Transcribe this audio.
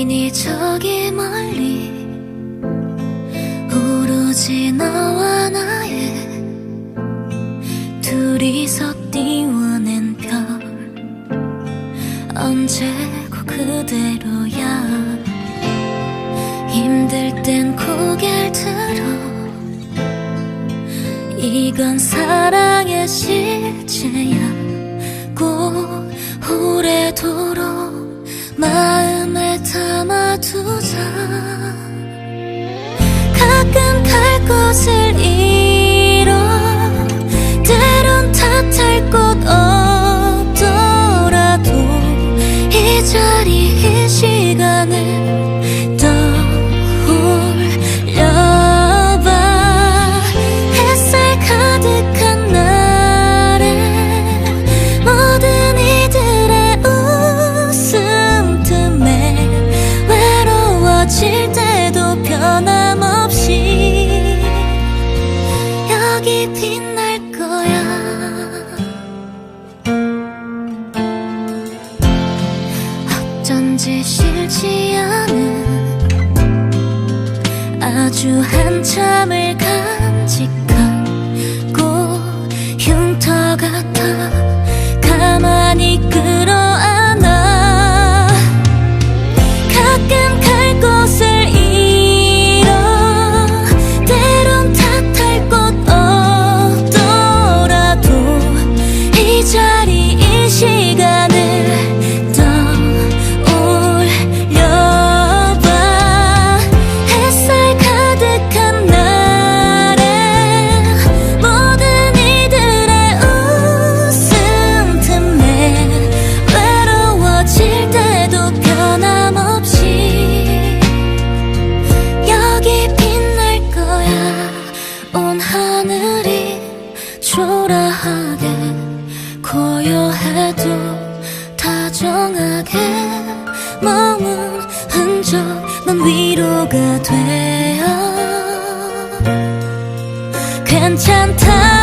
있니 저기 멀리 오로지 나와 나의 둘이서 띄워낸 별. 언제고 그대로야. 힘들 땐 고개를 들어. 이건 사랑의 실체야. 꼭 오래도록 마음에 담아두자 어쩐지 싫지 않은 아주 한참을 간직한 꽃 흉터 같아 고요해도 다정하게 머문 흔적 넌 위로가 되어 괜찮다